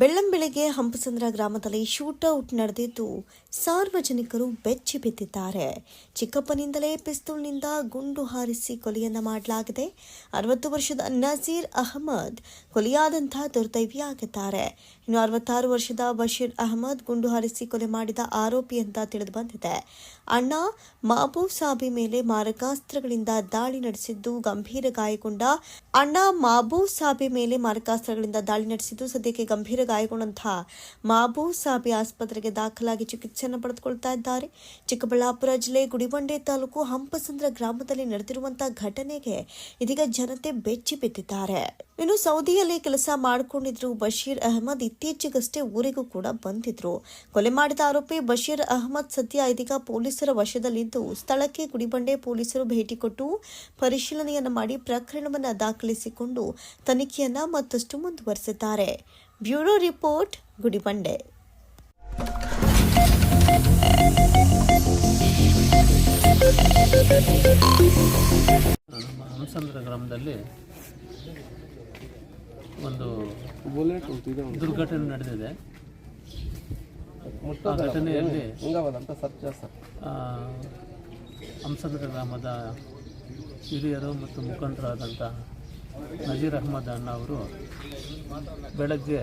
ಬೆಳ್ಳಂಬೆಳಗ್ಗೆ ಹಂಪಸಂದ್ರ ಗ್ರಾಮದಲ್ಲಿ ಶೂಟೌಟ್ ನಡೆದಿದ್ದು ಸಾರ್ವಜನಿಕರು ಬೆಚ್ಚಿ ಬಿದ್ದಿದ್ದಾರೆ. ಚಿಕ್ಕಪ್ಪನಿಂದಲೇ ಪಿಸ್ತೂಲ್ನಿಂದ ಗುಂಡು ಹಾರಿಸಿ ಕೊಲೆಯನ್ನ ಮಾಡಲಾಗಿದೆ. ಅರವತ್ತು ವರ್ಷದ ನಜೀರ್ ಅಹಮದ್ ಕೊಲೆಯಾದಂತಹ ದುರ್ದೈವಿಯಾಗಿದ್ದಾರೆ. ಇನ್ನು ಅರವತ್ತಾರು ವರ್ಷದ ಬಶೀರ್ ಅಹಮದ್ ಗುಂಡು ಹಾರಿಸಿ ಕೊಲೆ ಮಾಡಿದ ಆರೋಪಿ ಅಂತ ತಿಳಿದು ಬಂದಿದೆ. ಅಣ್ಣ ಮಾಬೂಬ್ ಸಾಬಿ ಮೇಲೆ ಮಾರಕಾಸ್ತ್ರಗಳಿಂದ ದಾಳಿ ನಡೆಸಿದ್ದು ಗಂಭೀರ ಗಾಯಗೊಂಡ ಅಣ್ಣ ಮಾಬೂಬ್ ಸಾಬೆ ಮೇಲೆ ಮಾರಕಾಸ್ತ್ರಗಳಿಂದ ದಾಳಿ ನಡೆಸಿದ್ದು ಸದ್ಯಕ್ಕೆ ಗಂಭೀರ ಗಾಯಗೊಂಡಂತಹ ಮಾಬೂ ಸಾಬೆ ಆಸ್ಪತ್ರೆಗೆ ದಾಖಲಾಗಿ ಚಿಕಿತ್ಸೆಯನ್ನು ಪಡೆದುಕೊಳ್ತಾ ಇದ್ದಾರೆ. ಚಿಕ್ಕಬಳ್ಳಾಪುರ ಜಿಲ್ಲೆ ಗುಡಿಬಂಡೆ ತಾಲೂಕು ಹಂಪಸಂದ್ರ ಗ್ರಾಮದಲ್ಲಿ ನಡೆದಿರುವಂತಹ ಘಟನೆಗೆ ಇದೀಗ ಜನತೆ ಬೆಚ್ಚಿ ಬಿದ್ದಿದ್ದಾರೆ. ಇನ್ನು ಸೌದಿಯಲ್ಲಿ ಕೆಲಸ ಮಾಡಿಕೊಂಡಿದ್ರು ಬಶೀರ್ ಅಹಮದ್ ಇತ್ತೀಚೆಗಷ್ಟೇ ಊರಿಗೂ ಕೂಡ ಬಂದಿದ್ರು. ಕೊಲೆ ಮಾಡಿದ ಆರೋಪಿ ಬಶೀರ್ ಅಹಮದ್ ಸದ್ಯ ಇದೀಗ ಪೊಲೀಸರ ವಶದಲ್ಲಿದ್ದು, ಸ್ಥಳಕ್ಕೆ ಗುಡಿಬಂಡೆ ಪೊಲೀಸರು ಭೇಟಿ ಕೊಟ್ಟು ಪರಿಶೀಲನೆಯನ್ನು ಮಾಡಿ ಪ್ರಕರಣವನ್ನು ದಾಖಲಿಸಿಕೊಂಡು ತನಿಖೆಯನ್ನ ಮತ್ತಷ್ಟು ಮುಂದುವರೆಸಿದ್ದಾರೆ. Bureau report, Gudibande. ಗ್ರಾಮದಲ್ಲಿ ಒಂದು ದುರ್ಘಟನೆ ನಡೆದಿದೆ. ಆ ಘಟನೆಯಲ್ಲಿ ಹಂಸಂದ್ರ ಗ್ರಾಮದ ಹಿರಿಯರು ಮತ್ತು ಮುಖಂಡರಾದಂಥ ನಜೀರ್ ಅಹಮದ್ ಅಣ್ಣ ಅವರು ಬೆಳಗ್ಗೆ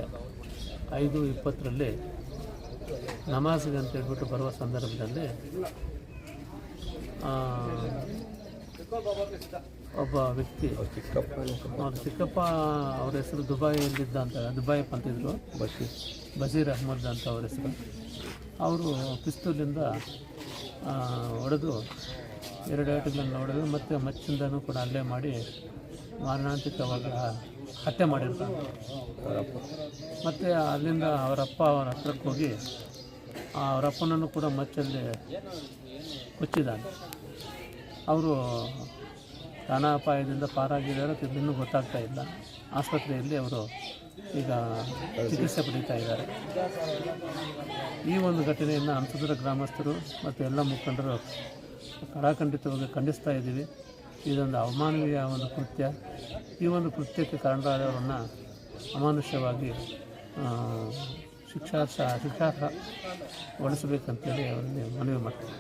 ಐದು ಇಪ್ಪತ್ತರಲ್ಲಿ ನಮಾಜ್ಗೆ ಅಂತ ಹೇಳ್ಬಿಟ್ಟು ಬರುವ ಸಂದರ್ಭದಲ್ಲಿ ಒಬ್ಬ ವ್ಯಕ್ತಿ. ಅವ್ರ ಚಿಕ್ಕಪ್ಪ. ಅವ್ರ ಹೆಸರು ದುಬೈಯಲ್ಲಿದ್ದ ಅಂತ ದುಬೈ ಅಂತಿದ್ರು ಬಶೀರ್. ಬಶೀರ್ ಅಹಮದ್ ಅಂತ ಅವ್ರ ಹೆಸರು. ಅವರು ಪಿಸ್ತೂಲಿಂದ ಹೊಡೆದು ಎರಡು ಏಟುಗಳನ್ನು ಹೊಡೆದು ಮತ್ತು ಮಚ್ಚಿಂದನೂ ಕೂಡ ಅಲ್ಲೇ ಮಾಡಿ ಮಾರಣಾಂತಿಕವಾಗಿ ಹತ್ಯೆ ಮಾಡಿರ್ತಾರೆ ಮತ್ತು ಅಲ್ಲಿಂದ ಅವರಪ್ಪ ಅವರ ಹತ್ರಕ್ಕೆ ಹೋಗಿ ಅವರಪ್ಪನನ್ನು ಕೂಡ ಮಚ್ಚಲ್ಲಿ ಕೊಚ್ಚಿದ್ದಾನೆ. ಅವರು ಪ್ರಾಣಾಪಾಯದಿಂದ ಪಾರಾಗಿದ್ದಾರೆ ಇನ್ನೂ ಗೊತ್ತಾಗ್ತಾ ಇಲ್ಲ. ಆಸ್ಪತ್ರೆಯಲ್ಲಿ ಅವರು ಈಗ ಚಿಕಿತ್ಸೆ ಪಡೀತಾ ಇದ್ದಾರೆ. ಈ ಒಂದು ಘಟನೆಯನ್ನು ಹಂಸದರ ಗ್ರಾಮಸ್ಥರು ಮತ್ತು ಎಲ್ಲ ಮುಖಂಡರು ಕಡಾಖಂಡಿತವಾಗಿ ಖಂಡಿಸ್ತಾ ಇದ್ದೀವಿ. ಇದೊಂದು ಅವಮಾನವೀಯ ಒಂದು ಕೃತ್ಯ. ಈ ಒಂದು ಕೃತ್ಯಕ್ಕೆ ಕಾರಣರಾದವರನ್ನು ಅಮಾನುಷ್ಯವಾಗಿ ಶಿಕ್ಷಾರ್ಥ ಶಿಕ್ಷಾರ್ಹ ಗೊಳಿಸಬೇಕಂತೇಳಿ ಅವರಲ್ಲಿ ಮನವಿ ಮಾಡ್ತೀನಿ.